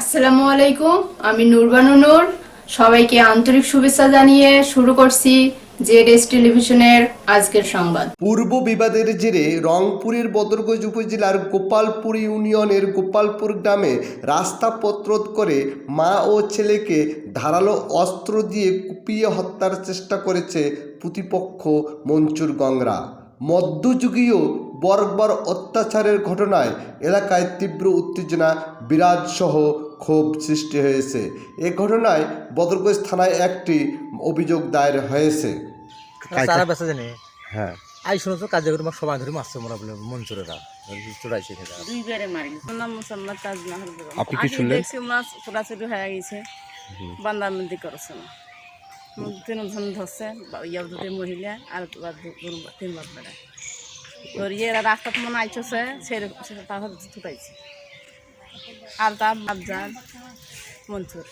আসসালামু আলাইকুম, আমি নুরবানু নূর। সবাইকে আন্তরিক শুভেচ্ছা জানিয়ে শুরু করছি জেড টেলিভিশনের আজকের সংবাদ। পূর্ব বিবাদের জেরে রংপুরের বদরগঞ্জ উপজেলার গোপালপুর ইউনিয়নের গোপালপুর গ্রামে রাস্তা প্রতিরোধ করে মা ও ছেলেকে ধারালো অস্ত্র দিয়ে কুপিয়ে হত্যার চেষ্টা করেছে প্রতিপক্ষ মঞ্চুর গংরা মধ্যযুগীয় বর্বর অত্যাচারের ঘটনায় এলাকায় তীব্র উত্তেজনা বিরাজ সহ ক্ষোভ সৃষ্টি হয়েছে। এ ঘটনায় বদরগঞ্জ থানায় একটি অভিযোগ দায়ের হয়েছে। তারা জানে। হ্যাঁ। আই শুনো তো কাজে করে সময় ধরে মারছে মোরা বলে চড়াইছে দুইবারে মারি। নাম মুসাম্মদ আপনি কি শুনলেন? দেখছি মাছ ছোটাছুটি হয়ে গেছে। বান্দাবন্দি করেছে না তিনজন ধরছে বা- ইয়া দুটি মহিলা আর তিন বাপ বেড়া ধরিয়ে এরা রাস্তাত মনে তারপর ছুটাইছে। আর তার বাপজান মনসুর।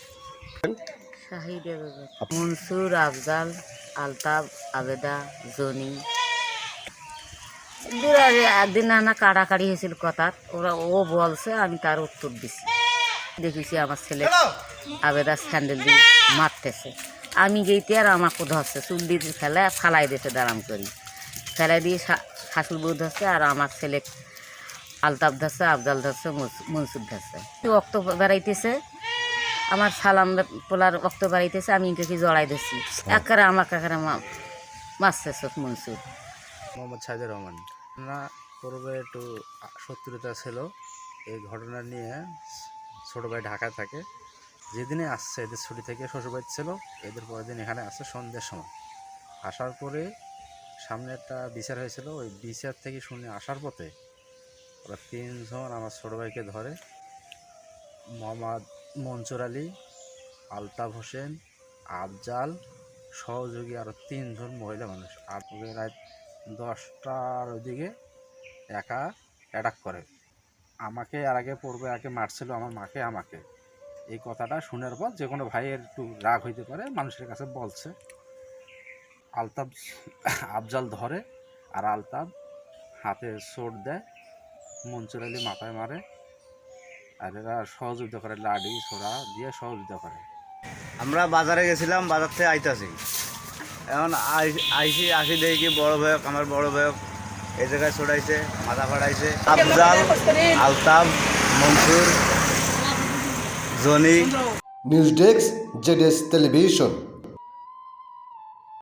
মনসুর আফজাল আলতাব আবেদা জনি। একদিন না কাড়াকাড়ি হয়েছিল কথা ওরা ও বলছে আমি তার উত্তর দিছি। দেখেছি আমার ছেলে আবেদা স্যান্ডেল দিয়ে মারতেছে। আমি যেইতে আর আমাকে ধরছে চুল দিয়ে ফেলে ফালাই দিতে দাঁড়াম করি। শা- শাশুর বউ ধরছে আর আমার ছেলে আলতাফ ধরছে আফজাল ধরছে মনসু- মনসুর ধরছে। রক্ত বেড়াইতেছে? আমার সালাম পোলার রক্ত বাড়াইতেছে আমি ইনকে জড়াই দিচ্ছি একারে আমাকে একারে মা- মারছে চোখ মনসুর। মোহাম্মদ সাইদুর রহমান। না পূর্বে একটু শত্রুতা ছিল এই ঘটনা নিয়ে ছোটো ভাই ঢাকায় থাকে। যেদিনে আসছে এদের ছুটি থেকে শ্বশুরবাড়ি ছিল এদের পরের দিন এখানে আসছে সন্ধ্যের সময়। আসার পরে সামনে একটা বিচার হয়েছিল, ওই বিচার থেকে শুনে আসার পথে ওরা তিনজন আমার ছোটো ভাইকে ধরে, মোহাম্মদ মনসুর আলী, আলতাফ হোসেন, আফজাল সহযোগী আরও তিনজন মহিলা মানুষ। আর রাত দশটার ওইদিকে একা অ্যাটাক করে। আমাকে আর আগে পূর্বে আগে মারছিল আমার মাকে, আমাকে। এই কথাটা শোনার পর যে কোনো ভাইয়ের একটু রাগ হইতে পারে, মানুষের কাছে বলছে। আলতাফ আফজাল ধরে আর আলতাব হাতে চোট দেয় মনসুর আলী মাথায় মারে। আর এরা সহযোগিতা করে লাডি ছোড়া দিয়ে সহযোগিতা করে। আমরা বাজারে গেছিলাম বাজার থেকে আইতাছি। এখন আই- আইসি আসি দেখি বড় ভাইক আমার বড় ভাইক এই জায়গায় ছড়াইছে মাথা ফাড়াইছে Afzal Altaf Mansur Joni. News desk ZS television.